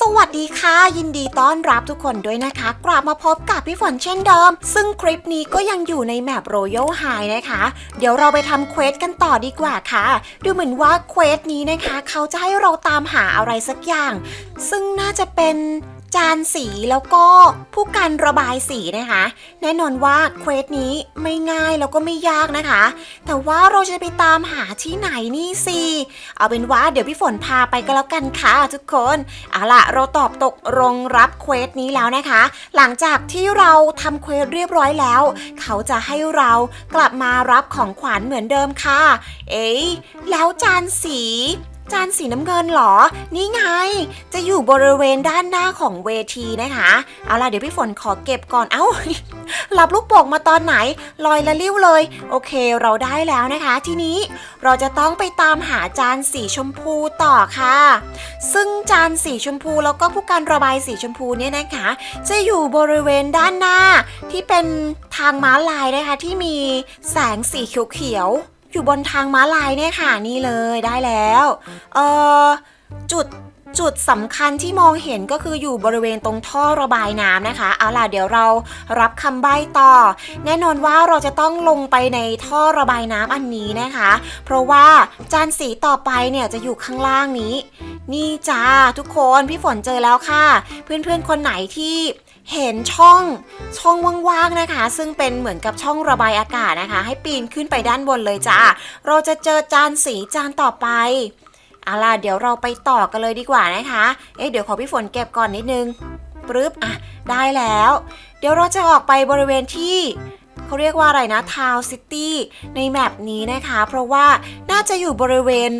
สวัสดีค่ะ ยินดีต้อนรับทุกคนด้วยนะคะ กลับมาพบกับพี่ฝนเช่นเดิม ซึ่งคลิปนี้ก็ยังอยู่ในแมปโรโยไฮนะคะ เดี๋ยวเราไปทำเควสกันต่อดีกว่าค่ะ ดูเหมือนว่าเควสนี้นะคะ เขาจะให้เราตามหาอะไรสักอย่าง ซึ่งน่าจะเป็น จานสีแล้วก็ผู้กันระบายสีนะคะ แน่นอนว่าเควสนี้ไม่ง่ายแล้วก็ไม่ยากนะคะ แต่ว่าเราจะไปตามหาที่ไหนนี่สิเอาเป็นว่าเดี๋ยวพี่ฝนพาไปก็แล้วกันค่ะทุกคนเอาล่ะเราตอบตกลงรับเควสนี้แล้วนะคะ หลังจากที่เราทำเควสเรียบร้อยแล้ว เขาจะให้เรากลับมารับของขวัญเหมือนเดิมค่ะ เอ๊แล้วจานสี จานสีน้ำเงินเหรอ นี่ไง จะอยู่บริเวณด้านหน้าของเวทีนะคะ เอาล่ะเดี๋ยวพี่ฝนขอเก็บก่อน เอ้า รับลูกโป่งมาตอนไหน ลอยละลิ้วเลย โอเค เราได้แล้วนะคะ ทีนี้เราจะต้องไปตามหาจานสีชมพูต่อค่ะ ซึ่งจานสีชมพูแล้วก็ผู้การระบายสีชมพูเนี่ยนะคะ จะอยู่บริเวณด้านหน้าที่เป็นทางม้าลายนะคะที่มีแสงสีเขียวๆ อยู่บนทางม้าลายเนี่ยค่ะ นี่เลยได้แล้วเออจุดจุดสำคัญที่มองเห็นก็คืออยู่บริเวณตรงท่อระบายน้ำนะคะ เอาล่ะเดี๋ยวเรารับคำใบ้ต่อ แน่นอนว่าเราจะต้องลงไปในท่อระบายน้ำอันนี้นะคะ เพราะว่าจานสีต่อไปเนี่ยจะอยู่ข้างล่างนี้ นี่จ้าทุกคนพี่ฝนเจอแล้วค่ะ เพื่อนๆคนไหนที่ เห็นช่องช่องว่างๆนะคะ ซึ่งเป็นเหมือนกับช่องระบายอากาศนะคะ ให้ปีนขึ้นไปด้านบนเลยจ้าเราจะเจอจานสีจานต่อไปเอาล่ะเดี๋ยวเราไปต่อกันเลยดีกว่านะคะ เอ๊ะเดี๋ยวขอพี่ฝนเก็บก่อนนิดนึงปึ๊บอะได้แล้ว เดี๋ยวเราจะออกไปบริเวณที่เขาเรียกว่าอะไรนะทาวซิตี้ในแมปนี้นะคะ เพราะว่าน่าจะอยู่บริเวณ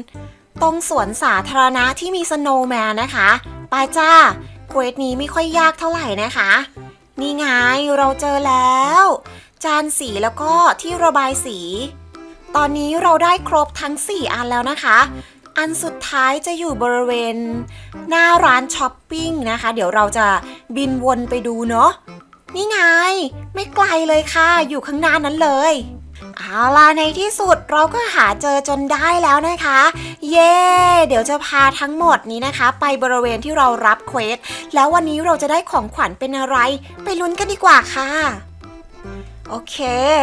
ตรงสวนสาธารณะที่มีสโนว์แมนนะคะ ไปจ้า เควสนี้ไม่ค่อยยากเท่าไหร่นะคะ นี่ไงเราเจอแล้ว จานสีแล้วก็ที่ระบายสี ตอนนี้เราได้ครบทั้ง 4 อันแล้วนะคะ อันสุดท้ายจะอยู่บริเวณ หน้าร้านช้อปปิ้งนะคะ เดี๋ยวเราจะบินวนไปดูเนาะนี่ไง ไม่ไกลเลยค่ะ อยู่ข้างหน้านั้นเลย เอาล่ะในที่สุดเราก็หาเจอจนได้แล้วนะคะ เย่เดี๋ยวจะพาทั้งหมดนี้นะคะ ไปบริเวณที่เรารับเควสแล้ววันนี้เราจะได้ของขวัญเป็นอะไร ไปลุ้นกันดีกว่าค่ะ โอเค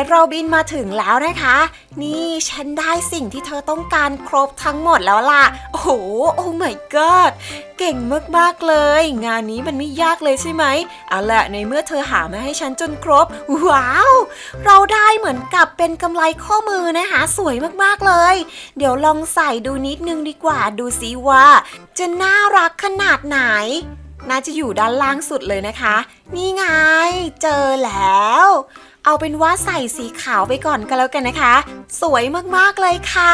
เราบินมาถึงแล้วนะคะ นี่ฉันได้สิ่งที่เธอต้องการครบทั้งหมดแล้วล่ะ โอ้โห โอ้ my god เก่งมากๆเลย งานนี้มันไม่ยากเลยใช่ไหม เอาละในเมื่อเธอหามาให้ฉันจนครบ ว้าว เราได้เหมือนกับเป็นกำไรข้อมือนะคะ สวยมากๆเลย เดี๋ยวลองใส่ดูนิดนึงดีกว่า ดูซิว่า จะน่ารักขนาดไหน น่าจะอยู่ด้านล่างสุดเลยนะคะ นี่ไง เจอแล้ว เอาเป็นว่าใส่สีขาวไปก่อนก็แล้วกันนะคะ สวยมากๆเลยค่ะ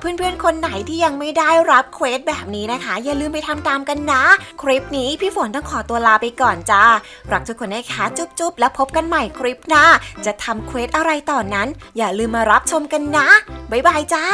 เพื่อนๆ คนไหนที่ยังไม่ได้รับเควสแบบนี้นะคะ อย่าลืมไปทำตามกันนะ คลิปนี้พี่ฝนต้องขอตัวลาไปก่อนจ้า รักทุกคนนะคะจุ๊บๆ แล้วพบกันใหม่คลิปหน้า จะทำเควสอะไรต่อนนั้น อย่าลืมมารับชมกันนะ บ๊ายบายจ้า